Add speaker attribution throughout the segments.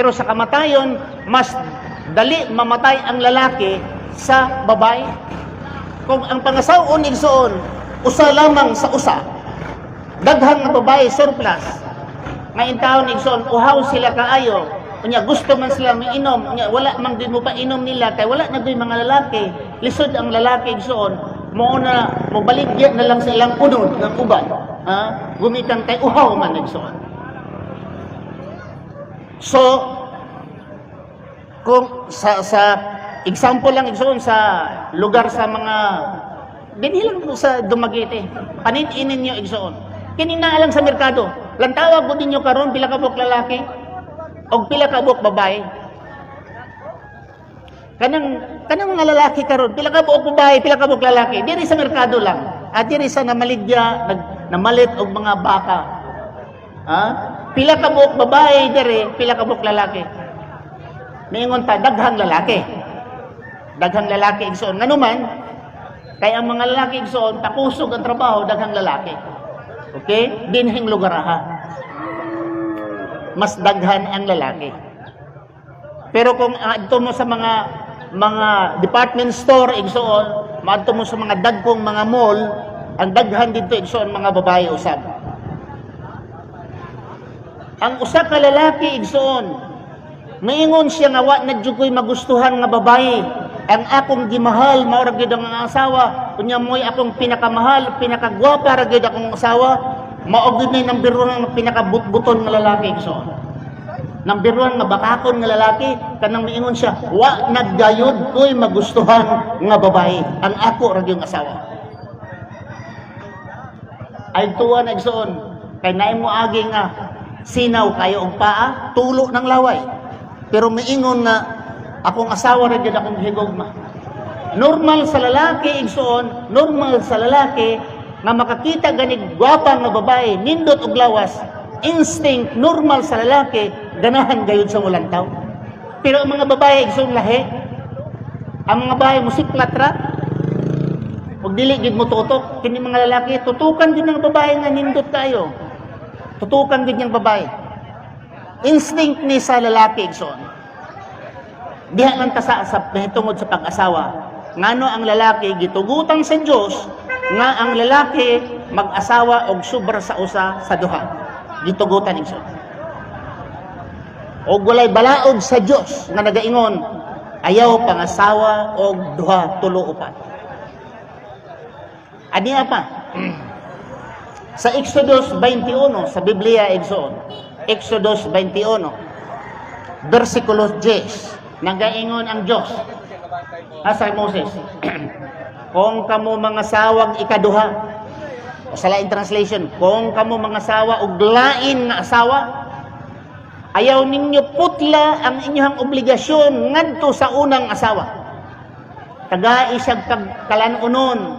Speaker 1: Pero sa kamatayon, mas dali mamatay ang lalaki sa babae. Kung ang pangasaon igsoon, usa lamang sa usa, daghang nga babae surplus. Ngayon taon igsoon, uhaw sila kaayo. Unya gusto man sila miinom, unya wala man din mo pa inom nila kay wala na gyud mga lalaki. Lisod ang lalaki igsoon, mo na mo baligya na lang sa ilang unod ng uban. Ha? Gumitan kay uhaw man igsoon. So, kung sa sa example lang igsoon sa lugar sa mga dinhi lang po sa Dumaguete. Panin-inin niyo igsoon. Kini na lang sa merkado. Lantawag po ninyo karon pila ka buok lalaki og pila ka buok babae. Kanang kanang mga lalaki karon pila ka buok babae, pila ka buok lalaki. Diri sa merkado lang. At diri sa namaligya, nag namalit og mga baka. Ha? Pila ka buok babae diri, pila ka buok lalaki. Mingon ta daghang lalaki. Daghang lalaki igsoon. Ngano man, kay ang mga lalaki igsoon takusog ang trabaho daghang lalaki. Okay? Dinhing lugar ha. Mas daghan ang lalaki. Pero kung adto mo sa mga mga department store igsoon, maadto mo sa mga dagkong mga mall, ang daghan dito igsoon mga babae usab. Ang usa ka lalaki igsoon, Maingon siya nga wa na ko'y magustuhan nga babae. Ang akong gimahal mao ra gyud ang asawa. Unya mo'y akong pinakamahal, pinakagwapa ra gyud akong asawa. Mao gyud ni number 1 nga pinakabutbuton nga lalaki so. Number 1 nga bakakon nga lalaki kanang miingon siya, wa naggayod ko'y magustuhan nga babae. Ang ako ra gyud asawa. Ay tuwa na igsoon kay naay mo agi nga sinaw kayo og paa, tulo ng laway. Pero miingon nga akong asawa ra gyud akong higugma. Normal sa lalaki igsoon, normal sa lalaki nga makakita ganig gwapa nga babae, nindot og lawas, instinct normal sa lalaki ganahan gayud sa mulantaw. Pero ang mga babae igsoon lahi, ang mga babae musiklat ra, Huwag dili gid mo tutok. Kini mga lalaki, tutukan din ng babae nga nindot kayo. Tutukan din ng babae. Instinct ni sa lalaki, igsoon. Diha man ta sa, tungod sa pag-asawa. Ngano ang lalaki gitugutan sa Dios nga ang lalaki mag-asawa og sobra sa usa sa duha. Gitugutan igsoon. Og walay balaod sa Dios nga nagaingon ayaw pangasawa og duha tulo upat. Ani pa? Sa Exodus 21, sa Biblia Exodus, Exodus 21, versikulo 10, nagaingon ang Diyos. Asa Moses, kung kamo mga sawag ikaduha, sa lain translation, kung kamo mga sawa og lain nga asawa, ayaw ninyo putla ang inyong obligasyon ngadto sa unang asawa. Taga isag kag kalanunon,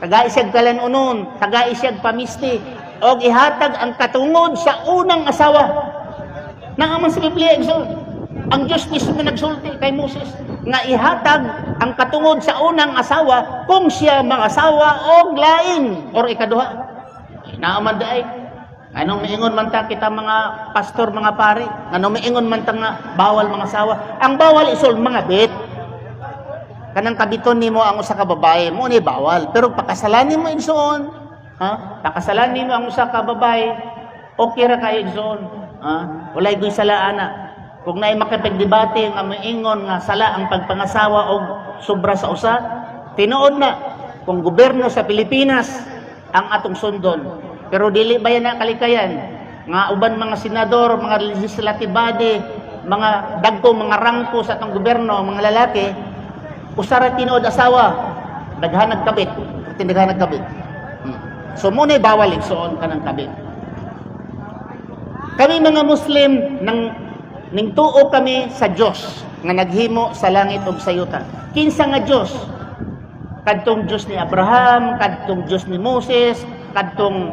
Speaker 1: taga isag kalanunon, taga isag pamisti, og ihatag ang katungod sa unang asawa. Naaman sa Biblia, exalt. Ang Diyos mismo nagsulti kay Moses nga ihatag ang katungod sa unang asawa kung siya mangasawa og lain or ikaduha. Naaman daay. Anong miingon man ta kita mga pastor, mga pari? Anong miingon man ta nga bawal mga asawa? Ang bawal isol mga bit. Kanang kabiton nimo ang usa ka babae, mo ni bawal. Pero pakasalan nimo igsoon, ha? Pakasalan nimo ang usa ka babae, okay ra kayo igsoon. Ha? Walay goy sala ana. Kung naay makipagdebate nga moingon nga sala ang pagpangasawa og sobra sa usa, tinuod na kung gobyerno sa Pilipinas ang atong sundon. Pero dili ba yan kalikayan nga uban mga senador, mga legislative body, mga dagkong mga rangko sa atong gobyerno, mga lalaki, usara tinuod asawa, daghan nagkabit, tindahan nagkabit. So mo bawal igsoon kanang kabit. Kami mga Muslim nang ning tuo kami sa Dios nga naghimo sa langit ug sa yuta. Kinsa nga Dios? Kadtong Dios ni Abraham, kadtong Dios ni Moses, kadtong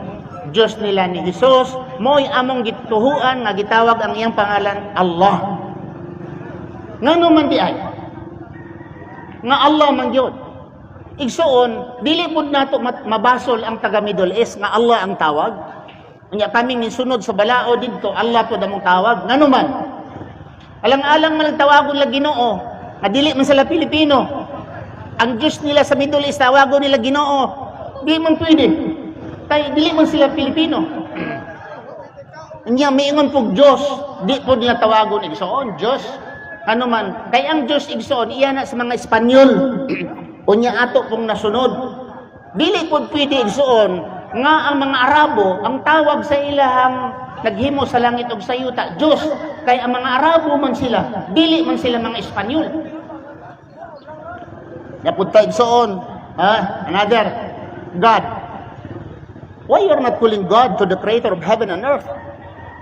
Speaker 1: Dios nila ni Jesus, mo'y among gituhuan nga gitawag ang iyang pangalan Allah. Ngano man di ay? Nga Allah man gyud. Igsuon, dili pud nato mabasol ang taga Middle East nga Allah ang tawag. Unya kami sunod sa balao didto, Allah pud among tawag. Ngano man? Alang-alang man nagtawagon nila Ginoo, nga dili man sila Pilipino. Ang Diyos nila sa Middle East tawagon nila Ginoo. Di man pwede. Kay dili man sila Pilipino. Nya miingon pug Dios, di po nila tawagon igsoon Dios. Ano man, kay ang Dios igsoon iya na sa mga Espanyol. Unya ato pong nasunod. Dili po pwede igsoon nga ang mga Arabo ang tawag sa ilahang naghimo sa langit ug sa yuta Dios kay ang mga Arabo man sila dili man sila mga Espanyol. Napunta igsoon, ha? Another God. Why you're not calling God to the creator of heaven and earth?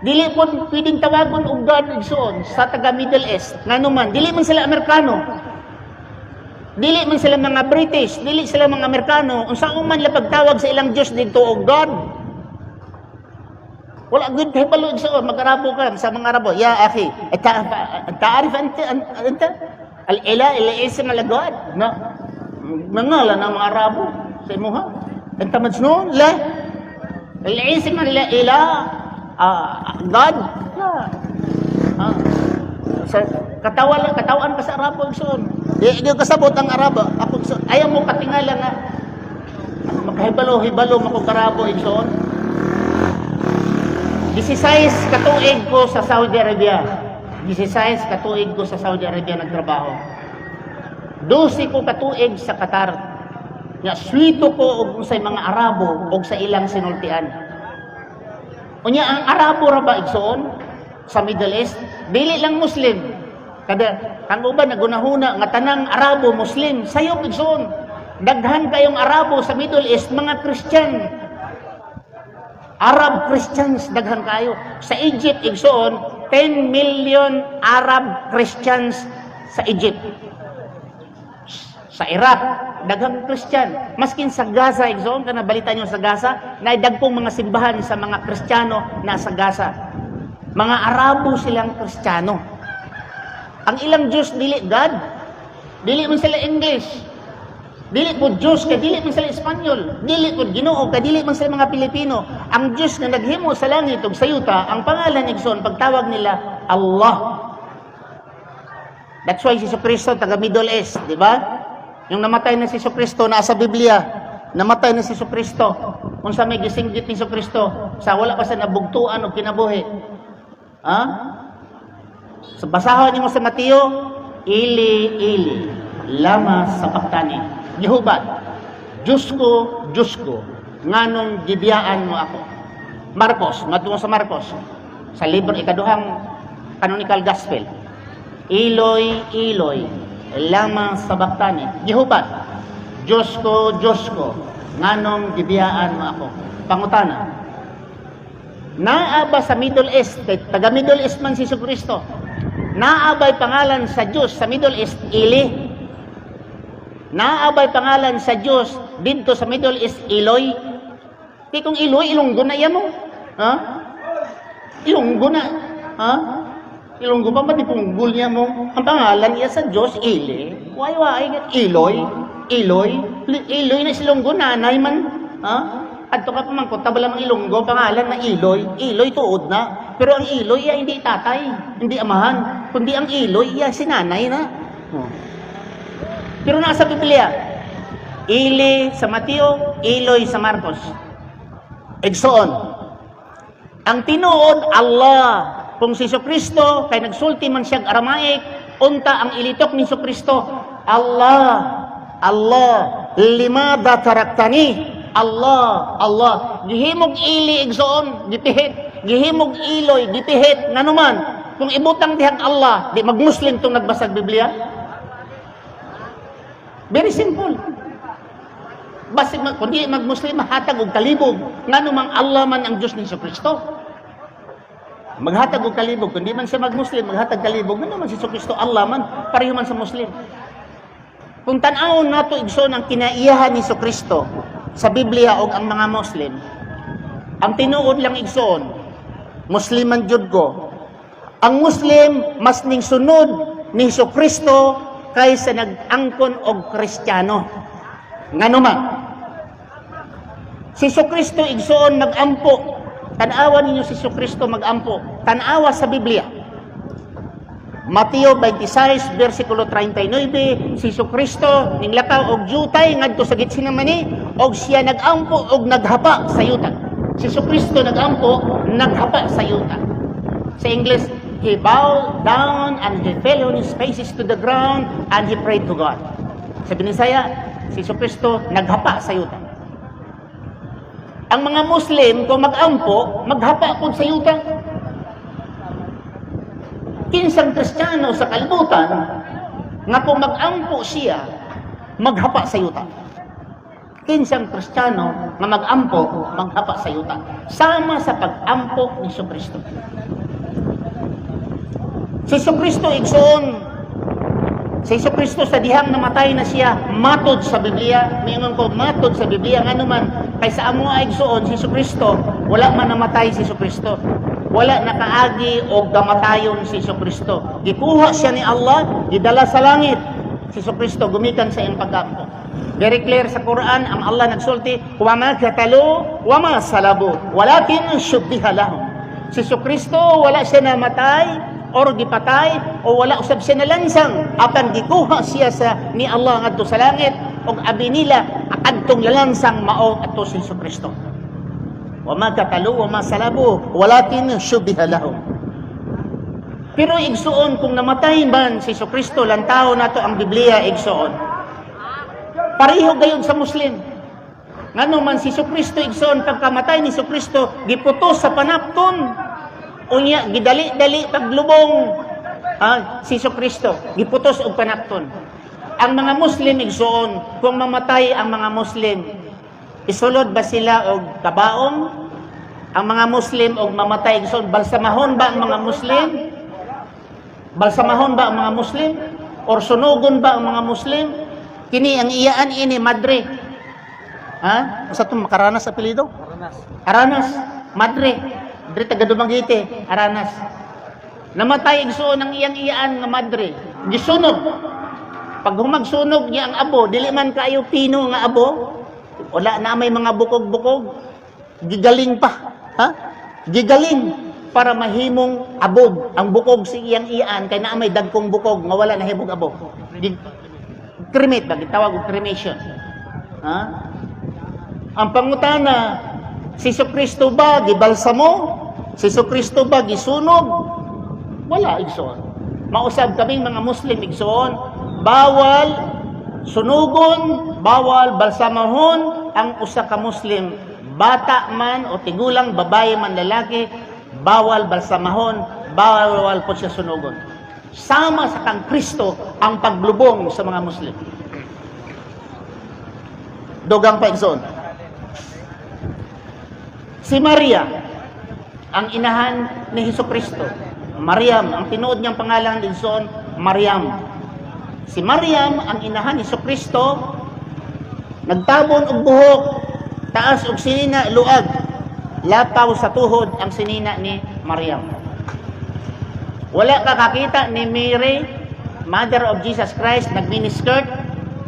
Speaker 1: Dili po pwedeng tawagon og God igsoon sa taga Middle East. Ngano man, dili man sila Amerikano. Dili man sila mga British, dili sila mga Amerikano. Unsa man la pagtawag sa ilang Dios dito og God. Wala good kay balo igsoon mag-Arabo ka sa mga Arabo. Ya akhi, ta'arif anta anta al-ila ila-ism al-God. No. Mangala ng mga Arabo sa imuha. Anta majnun? La. Al-ism al-ila ah, God. La. Ah. Sa katawan katawan ka sa Arabo igsoon. Di di kasabot ang Arabo. Ako. Ayaw mo katingala nga makahibalo-hibalo mako Arabo igsoon. 16 katuig ko sa Saudi Arabia. 16 katuig ko sa Saudi Arabia nagtrabaho. 12 ko katuig sa Qatar. Nga swito ko og sa mga Arabo og sa ilang sinultian. Unya ang Arabo ra ba igsoon sa Middle East? Dili lang Muslim. Kada kang uban nagunahuna nga tanang Arabo Muslim sayop igsoon. Daghan kayong Arabo sa Middle East mga Christian. Arab Christians daghan kayo. Sa Egypt igsoon 10 million Arab Christians sa Egypt. Sa Iraq, daghang Christian. Maskin sa Gaza, igsoon ka na balita nyo sa Gaza, na dagpong mga simbahan sa mga Kristiyano na sa Gaza. Mga Arabo silang Kristiyano. Ang ilang Diyos, dili God. Dili man sila English. Dili po Diyos, kay dili man sila Espanyol. Dili po Ginoo, kay dili man sila mga Pilipino. Ang Diyos na naghimo sa langit ug sa yuta, ang pangalan igsoon pagtawag nila Allah. That's why si Kristo taga Middle East, di ba? Yung namatay na si Kristo nasa Biblia. Namatay na si Kristo. Unsa may gisinggit ni Kristo sa wala pa sa nabugtuan o kinabuhi. Ha? Sa basahon niyo sa Mateo, ili ili lama sa paktani. Gihubat. Diyos ko, Diyos ko, nganong gibiyaan mo ako. Marcos, matungo sa Marcos, sa libro ikaduhang canonical gospel. Iloy, Iloy, lama sa baktani. Gihubat. Diyos ko, Diyos ko, nganong gibiyaan mo ako. Pangutana. Naaba sa Middle East, taga Middle East man si Kristo. Naabay pangalan sa Diyos sa Middle East, Ili. Naabay pangalan sa Diyos dito sa Middle East, Iloy. Di kung Iloy, Ilonggo na yan mo. Ha? Ilonggo na. Ha? Ilonggo pa ba di punggol niya mo? Ang pangalan niya sa Diyos, Ili. Why, why? Iloy. Iloy. Iloy na silonggo, nanay man. Ha? Adto ka pa man ko, tabala mang Ilonggo, pangalan na Iloy. Iloy tuod na. Pero ang Iloy, iya, hindi tatay, hindi amahan. Kundi ang Iloy, iya, sinanay na. Oh. Pero nasa Biblia, Ili sa Mateo, Iloy sa Marcos. Egsoon. Ang tinuod, Allah. Kung si Kristo kay nagsulti man siya Aramaic, unta ang ilitok ni Kristo. Allah, Allah, limada taraktani. Allah, Allah. Gihimog ili igsoon, gipihit. Gihimog iloy, gipihit. Nanuman, kung ibutang dihang Allah, di mag-Muslim tong nagbasag Biblia, Very simple. Basi mag, kundi mag-Muslim, mahatag og kalibog. Nga namang Allah man ang Diyos ni Kristo. Maghatag og kalibog. Kundi man siya mag-Muslim, maghatag kalibog. Nga naman si Kristo, Allah man, pareho man sa Muslim. Kung tanawon nato igsoon ang kinaiyahan ni Kristo sa Biblia o ang mga Muslim, ang tinuod lang igsoon, Muslim man jud ko. Ang Muslim mas ning sunod ni Kristo kaysa nag-angkon og Kristiyano. Ngano man? Si Kristo igsoon mag-ampo. Tanawa ninyo si Kristo mag-ampo. Tanawa sa Biblia. Mateo 26 bersikulo 39 si Kristo ning lakaw og jutay ngadto sa gitsin mani og siya nagampo og naghapa sa yuta. Si Kristo nagampo naghapa sa yuta. Sa English, he bowed down and he fell on his faces to the ground and he prayed to God. Sa Binisaya, si Kristo naghapa sa yuta. Ang mga Muslim, kung mag-ampo, maghapa po sa yuta. Kinsang Kristiyano sa kalibutan, nga kung mag-ampo siya, maghapa sa yuta. Kinsang Kristiyano nga mag-ampo, maghapa sa yuta. Sama sa pag-ampo ni Kristo. Si Kristo igsoon Si Kristo sa dihang namatay na siya, matod sa Biblia. Mayroon ko matod sa Biblia. Nga naman, kay sa amo ay igsoon, si Kristo, wala man namatay si Kristo. Wala nakaagi o gamatayon si Kristo. Gikuha siya ni Allah, gidala sa langit. Si Kristo gumikan sa iyang pagkampo. Very clear sa Quran, ang Allah nagsulti, وَمَا كَتَلُوا وَمَا سَلَبُوا وَلَكِنْ شُبِّهَ لَهُمْ Si Kristo, wala siya namatay, or gipatay o wala usab siya nalansang apan gikuha siya sa ni Allah ngadto sa langit ug abi nila akadtong lalansang mao adto si Kristo wa ma katalu wa ma salabu walakin shubiha lahum pero igsuon kung namatay man si Kristo lantaw nato ang Biblia igsuon pareho gayon sa Muslim. Ngano man si Kristo igsuon pagkamatay ni Kristo giputos sa panapton. Unya gidali-dali paglubong ah, si Kristo giputos og panakton ang mga Muslim igsuon kung mamatay ang mga Muslim isulod ba sila og kabaong ang mga Muslim og mamatay igsuon balsamahon ba ang mga Muslim? Balsamahon ba ang mga Muslim? Or sunugon ba ang mga Muslim kini ang iyaan ini madre ha sa to makaranas apelyido
Speaker 2: Aranas.
Speaker 1: Aranas madre Dre taga Dumaguete, Aranas. Namatay igsuon ang iyang iyaan nga madre. Gisunog. Pag humagsunog niya ang abo, dili man kayo pino nga abo, wala na may mga bukog-bukog. Gigaling pa. Ha? Gigaling para mahimong abog ang bukog si iyang iyaan kay naa may dagkong bukog nga wala nahibog abog. Di, cremate ba gitawag og cremation. Ha? Ang pangutana, si Kristo ba gibalsamo? Si Kristo ba gisunog? Wala igsoon. Mausab kaming mga Muslim igsoon, bawal sunugon, bawal balsamahon ang usa ka Muslim, bata man o tigulang babae man lalaki, bawal balsamahon, bawal po siya sunugon. Sama sa kang Kristo ang paglubong sa mga Muslim. Dogang pa igsoon. Si Maria, ang inahan ni Hesus Kristo. Mariam, ang tinuod niyang pangalan din soon, Mariam. Si Mariam, ang inahan ni Hesus Kristo, nagtabon og buhok, taas og sinina, luag. Lataw sa tuhod ang sinina ni Mariam. Wala ka kakita ni Mary, Mother of Jesus Christ, nag-miniskirt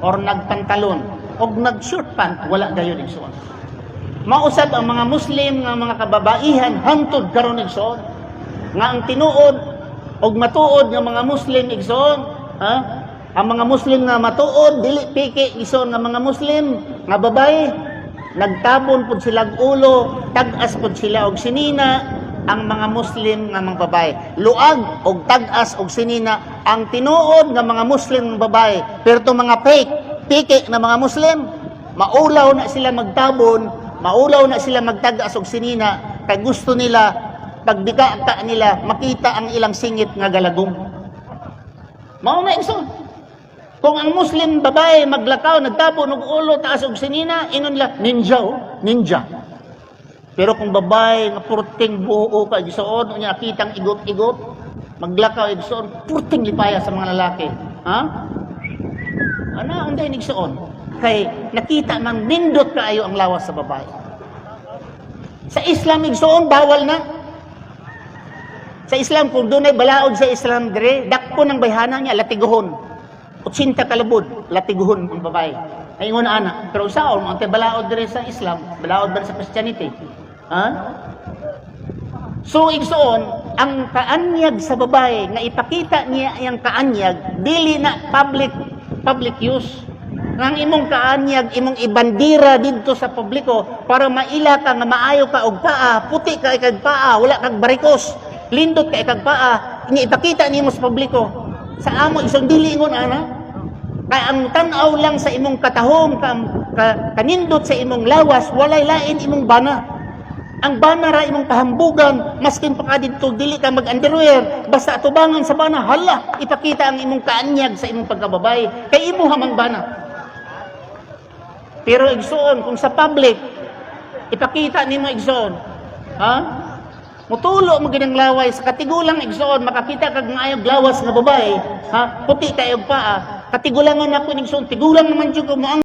Speaker 1: or nagpantalon. O nag-short pant, wala gayon igsoon mausab ang mga Muslim nga mga kababaihan hantod karon igsoon nga ang tinuod og matuod nga mga Muslim igsoon ha? Ang mga Muslim nga matuod dili piki igsoon nga mga Muslim nga babae. Nagtabon pud sila ulo tag-as pud sila og sinina ang mga Muslim nga mga babae. Luag og tag-as og sinina ang tinuod nga mga Muslim nga babae. Pero to mga fake piki na mga Muslim maulaw na sila magtabon maulaw na sila magtagas og sinina kay gusto nila pagdikata nila makita ang ilang singit nga galagong. Mao na igsoon kung ang muslim babae maglakaw nagtabo og ulo taas og sinina ingon nila ninja oh, ninja pero kung babae nga purting buo ka igsoon unya kitang igot-igot maglakaw igsoon purting lipaya sa mga lalaki ha ana unday igsoon kay nakita man nindot kaayo ang lawas sa babae. Sa Islam igsoon bawal na. Sa Islam kung dunay balaod sa Islam dire, dakpo ng bayhana niya latiguhon. 80 kalabod latiguhon ang babae. Ay ana, pero sa or mo balaod dire sa Islam, balaod ba sa Christianity? Ha? So igsoon, ang kaanyag sa babae nga ipakita niya ang kaanyag dili na public public use. Nang imong kaanyag imong ibandira didto sa publiko para maila ka nga maayo ka og paa puti ka ikag paa wala kag barikos. Lindot ka ikag paa ni ipakita nimo sa publiko. Sa amo isang dili ingon ana. Kay ang tan-aw lang sa imong katahom ka, ka, kanindot sa imong lawas walay lain imong bana ang bana ra imong pahambugan maskin pa ka didto dili ka mag-underwear. Basta atubangan sa bana hala ipakita ang imong kaanyag sa imong pagkababay. Kay imo hamang bana. Pero igsoon kung sa public ipakita nimo igsoon. Ha? Mutulo mo ginang laway. Sa katigulang igsoon makakita kag maayog lawas nga babae ha? Puti kayog paa. Katigulangon ako igsoon. Tigulang naman jud mo